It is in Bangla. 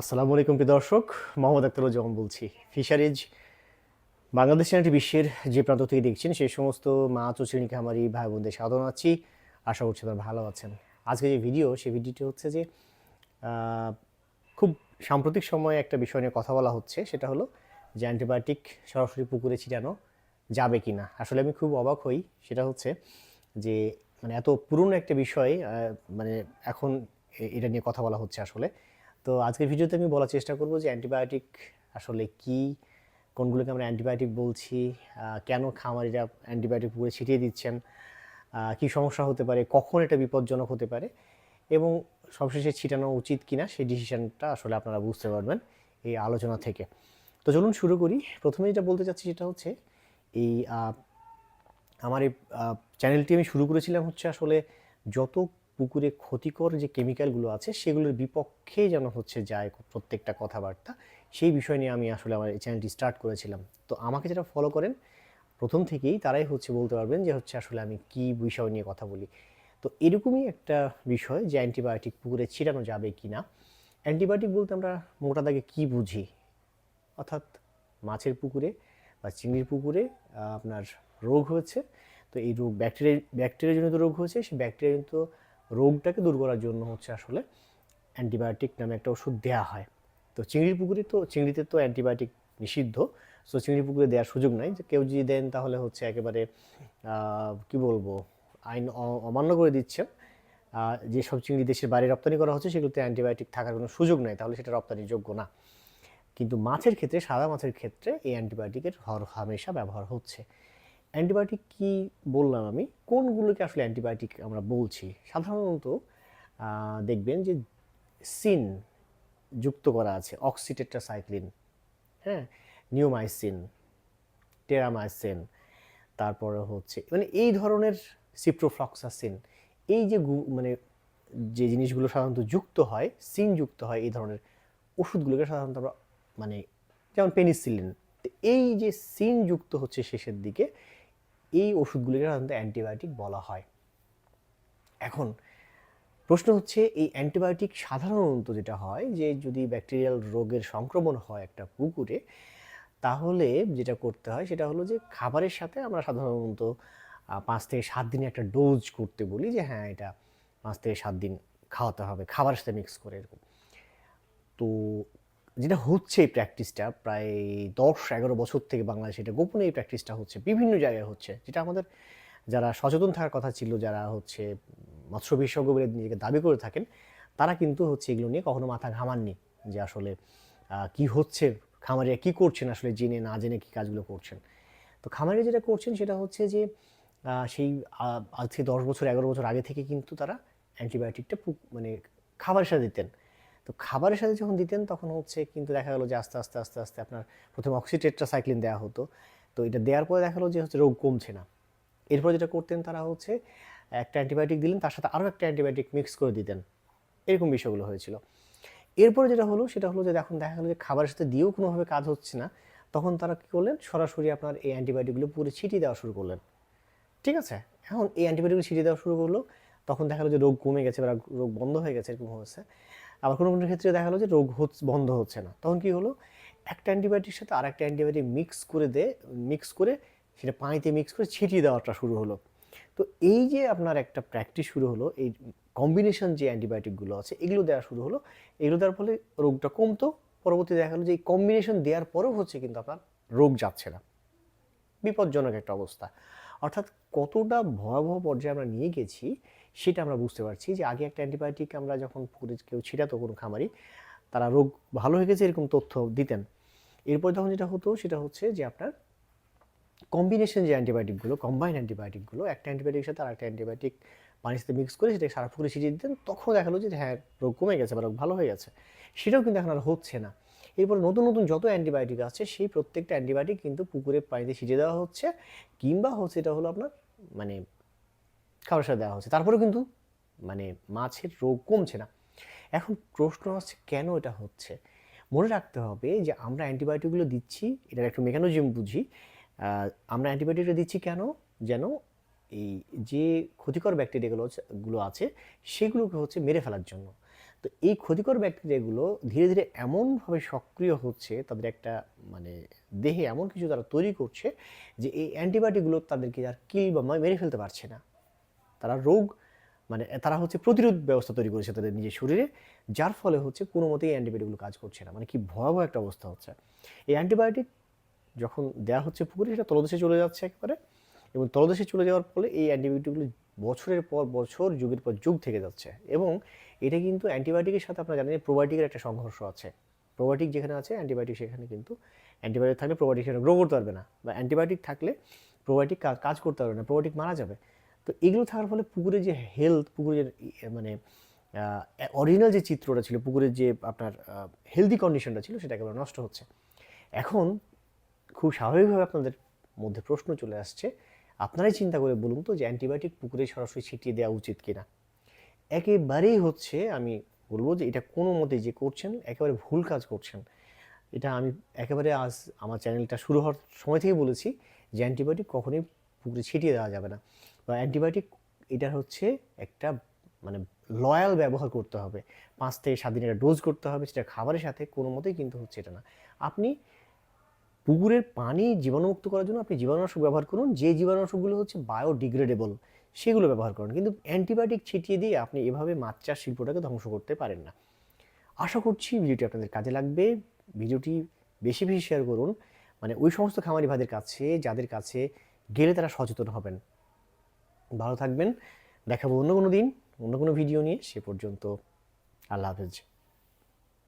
আসসালামু আলাইকুম প্রিয় দর্শক, মোহাম্মদ আক্তারুজ্জামান বলছি। ফিশারিজ, বাংলাদেশ চ্যানেলটি বিশ্বের যে প্রান্ত থেকে দেখছেন, সেই সমস্ত মাছ ও শ্রেণি খামারি ভাই বোনদের সাধন আছি আশা করছি তারা ভালো আছেন। আজকে যে ভিডিও, সেই ভিডিওটি হচ্ছে যে খুব সাম্প্রতিক সময়ে একটা বিষয় নিয়ে কথা বলা হচ্ছে। সেটা হলো যে অ্যান্টিবায়োটিক সরাসরি পুকুরে ছিটানো যাবে কি না আসলে আমি খুব অবাক হই। সেটা হচ্ছে যে মানে এত পুরনো একটা বিষয় মানে এখন এটা নিয়ে কথা বলা হচ্ছে আসলে। তো আজকের ভিডিওতে আমি বলার চেষ্টা করব যে অ্যান্টিবায়োটিক আসলে কি, কোনগুলোকে আমরা অ্যান্টিবায়োটিক বলছি কেন খামারিরা অ্যান্টিবায়োটিক পুরো ছিটিয়ে দিচ্ছেন কি সমস্যা হতে পারে, কখন এটা বিপজ্জনক হতে পারে এবং সবশেষে ছিটানো উচিত কিনা সেই ডিসিশনটা আসলে আপনারা বুঝতে পারবেন এই আলোচনা থেকে। তো চলুন শুরু করি। প্রথমে যেটা বলতে চাচ্ছি সেটা হচ্ছে এই আমার এই চ্যানেলটি আমি শুরু করেছিলাম হচ্ছে আসলে যত পুকুরে ক্ষতিকর যে কেমিক্যালগুলো আছে, সেগুলোর বিপক্ষে যেন হচ্ছে যায় প্রত্যেকটা কথাবার্তা, সেই বিষয় নিয়ে আমি আসলে আমার এই চ্যানেলটি স্টার্ট করেছিলাম। তো আমাকে যারা ফলো করেন, প্রথম থেকেই তারাই হচ্ছে বলতে পারবেন যে হচ্ছে আসলে আমি কি বিষয় নিয়ে কথা বলি। তো এরকমই একটা বিষয় যে অ্যান্টিবায়োটিক পুকুরে ছিটানো যাবে কি না অ্যান্টিবায়োটিক বলতে আমরা মোটা দাগে কী বুঝি? অর্থাৎ মাছের পুকুরে বা চিংড়ির পুকুরে আপনার রোগ হয়েছে, তো এই রোগ ব্যাকটেরিয়া, ব্যাকটেরিয়াজনিত রোগ হয়েছে, সেই ব্যাকটেরিয়াজনিত রোগটাকে দূর করার জন্য হচ্ছে আসলে অ্যান্টিবায়োটিক নামে একটা ওষুধ দেওয়া হয়। তো চিংড়ির পুকুরে তো চিংড়িতে তো অ্যান্টিবায়োটিক নিষিদ্ধ। সো চিংড়ি পুকুরে দেওয়ার সুযোগ নাই। যে কেউ যদি দেন তাহলে হচ্ছে একেবারে কি বলব আইন অমান্য করে দিচ্ছেন আহ, যেসব চিংড়ি দেশের বাইরে রপ্তানি করা হচ্ছে সেগুলোতে অ্যান্টিবায়োটিক থাকার কোনো সুযোগ নাই। তাহলে সেটা রপ্তানির যোগ্য না। কিন্তু মাছের ক্ষেত্রে সাদা মাছের ক্ষেত্রে এই অ্যান্টিবায়োটিকের হর হামেশা ব্যবহার হচ্ছে। অ্যান্টিবায়োটিক কি বললাম আমি? কোনগুলোকে আসলে অ্যান্টিবায়োটিক আমরা বলছি? সাধারণত দেখবেন যে সিন যুক্ত করা আছে, অক্সিটেট্রাসাইক্লিন হ্যাঁ? নিওমাইসিন টেরামাইসিন, তারপরে হচ্ছে মানে এই ধরনের সিপ্রোফ্লক্সাসিন, এই যে মানে যে জিনিসগুলো সাধারণত যুক্ত হয়, সিন যুক্ত হয় এই ধরনের ওষুধগুলোকে সাধারণত আমরা মানে যেমন পেনিসিলিন এই যে সিন যুক্ত হচ্ছে শেষের দিকে এই ওষুধগুলিকে সাধারণত অ্যান্টিবায়োটিক বলা হয়। এখন প্রশ্ন হচ্ছে, এই অ্যান্টিবায়োটিক সাধারণত যেটা হয়, যে যদি ব্যাকটেরিয়াল রোগের সংক্রমণ হয় একটা পুকুরে, তাহলে যেটা করতে হয় সেটা হলো যে খাবারের সাথে আমরা সাধারণত পাঁচ থেকে সাত দিনে একটা ডোজ করতে বলি যে হ্যাঁ এটা পাঁচ থেকে সাত দিন খাওয়াতে হবে, খাবারের সাথে মিক্স করে এরকম। তো যেটা হচ্ছে এই প্র্যাকটিসটা প্রায় দশ, এগারো বছর থেকে বাংলাদেশে এটা গোপনে এই প্র্যাকটিসটা হচ্ছে, বিভিন্ন জায়গায় হচ্ছে। যেটা আমাদের যারা সচেতন থাকার কথা ছিল, যারা হচ্ছে মৎস্য বিশেষজ্ঞ বলে নিজেকে দাবি করে থাকেন, তারা কিন্তু হচ্ছে এগুলো নিয়ে কখনো মাথা ঘামাননি যে আসলে কি হচ্ছে, খামারিরা কি করছেন আসলে জেনে না জেনে কি কাজগুলো করছেন। তো খামারিরা যেটা করছেন সেটা হচ্ছে যে সেই আজ থেকে দশ বছর, এগারো বছর আগে থেকে কিন্তু তারা অ্যান্টিবায়োটিকটা মানে খাবারের সাথে দিতেন। তো খাবারের সাথে যখন দিতেন, তখন হচ্ছে কিন্তু দেখা গেলো যে আস্তে আস্তে আস্তে আস্তে আপনার প্রথমে অক্সিটেট্রাসাইক্লিন দেওয়া হতো। তো এটা দেওয়ার পরে দেখা গেলো যে হচ্ছে রোগ কমছে না। এরপর যেটা করতেন তারা হচ্ছে একটা অ্যান্টিবায়োটিক দিলেন, তার সাথে আরও একটা অ্যান্টিবায়োটিক মিক্স করে দিতেন। এরকম বিষয়গুলো হয়েছিল। এরপরে যেটা হলো, সেটা হলো যে এখন দেখা গেলো যে খাবারের সাথে দিয়েও কোনোভাবে কাজ হচ্ছে না। তখন তারা কী করলেন, সরাসরি আপনার এই অ্যান্টিবায়োটিকগুলো পুরো ছিটিয়ে দেওয়া শুরু করলেন। ঠিক আছে? এখন এই অ্যান্টিবায়োটিকগুলো ছিটিয়ে দেওয়া শুরু করল, তখন দেখা গেলো যে রোগ কমে গেছে বা রোগ বন্ধ হয়ে গেছে, এরকম হয়েছে। আবার কোনো কোনো ক্ষেত্রে দেখা গেলো যে রোগ হচ্ছে, বন্ধ হচ্ছে না। তখন কি হলো? একটা অ্যান্টিবায়োটিকের সাথে আর একটা অ্যান্টিবায়োটিক মিক্স করে দে মিক্স করে সেটা পানিতে মিক্স করে ছিটিয়ে দেওয়াটা শুরু হলো। তো এই যে আপনার একটা প্র্যাকটিস শুরু হলো, এই কম্বিনেশন যে অ্যান্টিবায়োটিকগুলো আছে, এগুলো দেওয়া শুরু হলো। এগুলো দেওয়ার ফলে রোগটা কমতো। পরবর্তী দেখা গেলো যে এই কম্বিনেশন দেওয়ার পরেও হচ্ছে কিন্তু আপনার রোগ যাচ্ছে না। বিপজ্জনক একটা অবস্থা। অর্থাৎ কতটা ভয়াবহ পর্যায়ে আমরা নিয়ে গেছি সেটা আমরা বুঝতে পারছি যে আগে একটা অ্যান্টিবায়োটিক আমরা যখন পুকুরে কেউ ছিটাতো কোনো খামারি, তারা রোগ ভালো হয়ে গেছে এরকম তথ্য দিতেন। এরপর যখন যেটা হতো, সেটা হচ্ছে যে আপনার কম্বিনেশন যে অ্যান্টিবায়োটিকগুলো কম্বাইন অ্যান্টিবায়োটিকগুলো একটা অ্যান্টিবায়োটিকের সাথে আর একটা অ্যান্টিবায়োটিক পানির সাথে মিক্স করে সেটাকে সারা পুকুরে ছিটিয়ে দিতেন। তখন দেখা গেলো যে হ্যাঁ রোগ কমে গেছে বা রোগ ভালো হয়ে গেছে। সেটাও কিন্তু এখন আর হচ্ছে না। এরপর নতুন নতুন যত অ্যান্টিবায়োটিক আছে, সেই প্রত্যেকটা অ্যান্টিবায়োটিক কিন্তু পুকুরে পানিতে ছিটিয়ে দেওয়া হচ্ছে। কিংবা হচ্ছে এটা হলো আপনার মানে খাবারের সাথে দেওয়া হচ্ছে। তারপরেও কিন্তু মানে মাছের রোগ কমছে না। এখন প্রশ্ন হচ্ছে, কেন এটা হচ্ছে? মনে রাখতে হবে যে, আমরা অ্যান্টিবায়োটিকগুলো দিচ্ছি, এটার একটা মেকানিজম বুঝি। আমরা অ্যান্টিবায়োটিকটা দিচ্ছি কেন? যেন এই যে ক্ষতিকর ব্যাকটেরিয়াগুলো গুলো আছে সেগুলোকে হচ্ছে মেরে ফেলার জন্য। তো এই ক্ষতিকর ব্যাকটেরিয়াগুলো ধীরে ধীরে এমনভাবে সক্রিয় হচ্ছে, তাদের একটা মানে দেহে এমন কিছু তারা তৈরি করছে যে, এই অ্যান্টিবায়োটিকগুলো তাদেরকে আর কিল বা মেরে ফেলতে পারছে না। তারা রোগ মানে তারা হচ্ছে প্রতিরোধ ব্যবস্থা তৈরি করেছে তাদের নিজের শরীরে, যার ফলে হচ্ছে কোনো মতেই অ্যান্টিবায়োটিকগুলো কাজ করছে না। মানে কি ভয়াবহ একটা অবস্থা হচ্ছে। এই অ্যান্টিবায়োটিক যখন দেওয়া হচ্ছে পুকুরে, সেটা তলদেশে চলে যাচ্ছে একেবারে এবং তলদেশে চলে যাওয়ার ফলে এই অ্যান্টিবায়োটিকগুলো বছরের পর বছর, যুগের পর যুগ থেকে যাচ্ছে এবং এটা কিন্তু অ্যান্টিবায়োটিকের সাথে আপনারা জানেন প্রোবায়োটিকের একটা সংঘর্ষ আছে। প্রোবায়োটিক যেখানে আছে, অ্যান্টিবায়োটিক সেখানে কিন্তু অ্যান্টিবায়োটিক থাকলে প্রোবায়োটিক সেখানে গ্রো করতে পারবে না বা অ্যান্টিবায়োটিক থাকলে প্রোবায়োটিক কাজ করতে পারবে না, প্রোবায়োটিক মারা যাবে। তো এগুলো থাকার ফলে পুকুরে যে হেলথ পুকুরের মানে অরিজিনাল যে চিত্রটা ছিল, পুকুরের যে আপনার হেলদি কন্ডিশনটা ছিল, সেটা একেবারে নষ্ট হচ্ছে। এখন খুব স্বাভাবিকভাবে আপনাদের মধ্যে প্রশ্ন চলে আসছে, আপনারাই চিন্তা করে বলুন তো যে অ্যান্টিবায়োটিক পুকুরে সরাসরি ছিটিয়ে দেওয়া উচিত কিনা? একেবারেই হচ্ছে, আমি বলব যে এটা কোনো মতে যে করছেন, একেবারে ভুল কাজ করছেন। এটা আমি একেবারে আজ আমার চ্যানেলটা শুরু হওয়ার সময় থেকে বলেছি যে অ্যান্টিবায়োটিক কখনোই পুকুরে ছিটিয়ে দেওয়া যাবে না। বা অ্যান্টিবায়োটিক এটা হচ্ছে একটা মানে লয়াল ব্যবহার করতে হবে। পাঁচ থেকে সাত দিনের ডোজ করতে হবে, সেটা খাবারের সাথে, কোনো মতেই কিন্তু হচ্ছে এটা না। আপনি পুকুরের পানি জীবাণুমুক্ত করার জন্য আপনি জীবাণুনাশক ব্যবহার করুন, যে জীবাণুনাশকগুলো হচ্ছে বায়োডিগ্রেডেবল, সেগুলো ব্যবহার করুন। কিন্তু অ্যান্টিবায়োটিক ছিটিয়ে দিয়ে আপনি এভাবে মাছ চাষ শিল্পটাকে ধ্বংস করতে পারেন না। আশা করছি ভিডিওটি আপনাদের কাজে লাগবে। ভিডিওটি বেশি বেশি শেয়ার করুন। মানে ওই সমস্ত খামারি ভাইদের কাছে, যাদের কাছে গেলে তারা সচেতন হবেন। ভালো থাকবেন। দেখাবো অন্য কোনো দিন অন্য কোনো ভিডিও নিয়ে। সে পর্যন্ত আল্লাহ হাফেজ।